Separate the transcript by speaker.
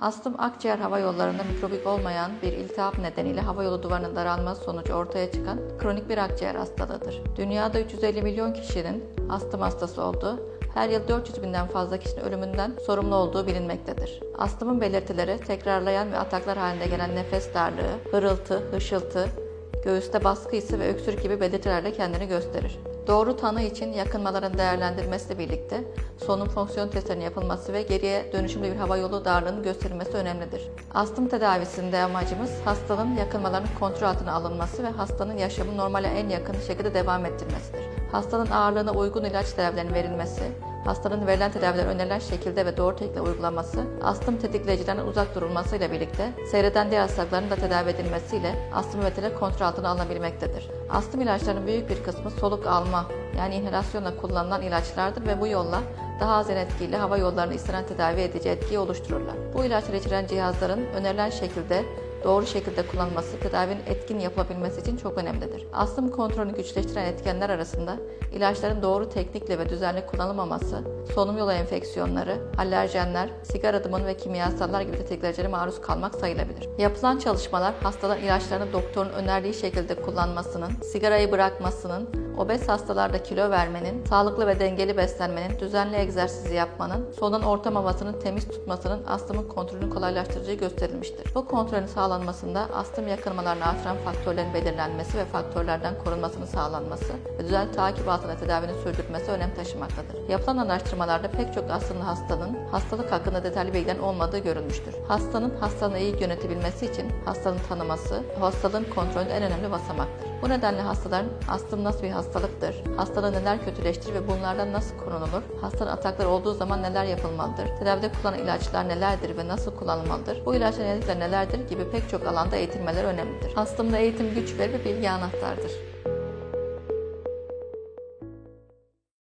Speaker 1: Astım akciğer hava yollarında mikrobik olmayan bir iltihap nedeniyle hava yolu duvarının daralması sonucu ortaya çıkan kronik bir akciğer hastalığıdır. Dünyada 350 milyon kişinin astım hastası olduğu, her yıl 400 binden fazla kişinin ölümünden sorumlu olduğu bilinmektedir. Astımın belirtileri tekrarlayan ve ataklar halinde gelen nefes darlığı, hırıltı, hışıltı, göğüste baskı hissi ve öksürük gibi belirtilerle kendini gösterir. Doğru tanı için yakınmaların değerlendirilmesiyle birlikte solunum fonksiyon testlerinin yapılması ve geriye dönüşümlü bir hava yolu darlığının gösterilmesi önemlidir. Astım tedavisinde amacımız hastanın yakınmalarının kontrol altına alınması ve hastanın yaşamı normale en yakın şekilde devam ettirmesidir. Hastanın ağırlığına uygun ilaç tedavilerinin verilmesi, hastanın verilen tedaviler önerilen şekilde ve doğru teknikle uygulanması, astım tetikleyicilerden uzak durulmasıyla birlikte seyreden diğer hastalıkların da tedavi edilmesiyle astım nöbetleri kontrol altına alınabilmektedir. Astım ilaçlarının büyük bir kısmı soluk alma yani inhalasyonla kullanılan ilaçlardır ve bu yolla daha az etkiyle hava yollarını istenen tedavi edici etkiyi oluştururlar. Bu ilaçları içeren cihazların önerilen şekilde doğru şekilde kullanılması tedavinin etkin yapılabilmesi için çok önemlidir. Astım kontrolünü güçleştiren etkenler arasında ilaçların doğru teknikle ve düzenli kullanılmaması, solunum yolu enfeksiyonları, alerjenler, sigara dumanı ve kimyasallar gibi tetikleyicilere maruz kalmak sayılabilir. Yapılan çalışmalar hastaların ilaçlarını doktorun önerdiği şekilde kullanmasının, sigarayı bırakmasının, obez hastalarda kilo vermenin, sağlıklı ve dengeli beslenmenin, düzenli egzersiz yapmanın, solunum ortam havasının temiz tutmasının astımın kontrolünü kolaylaştırıcı gösterilmiştir. Bu kontrolün sağlanmasında astım yakınmalarını artıran faktörlerin belirlenmesi ve faktörlerden korunmasının sağlanması ve düzenli takip altında tedavinin sürdürülmesi önem taşımaktadır. Yapılan araştırmalarda pek çok astımlı hastanın hastalık hakkında detaylı bilgilerin olmadığı görülmüştür. Hastanın hastalığını iyi yönetebilmesi için hastalığın tanıması, hastalığın kontrolünde en önemli basamaktır. Bu nedenle hastaların astım nasıl bir hastalıktır, hastalığı neler kötüleştirir ve bunlardan nasıl korunulur, hastanın atakları olduğu zaman neler yapılmalıdır, tedavide kullanılan ilaçlar nelerdir ve nasıl kullanılmalıdır, bu ilaçların nelerdir gibi pek çok alanda eğitilmeler önemlidir. Astımda eğitim güç verir ve bilgi anahtardır.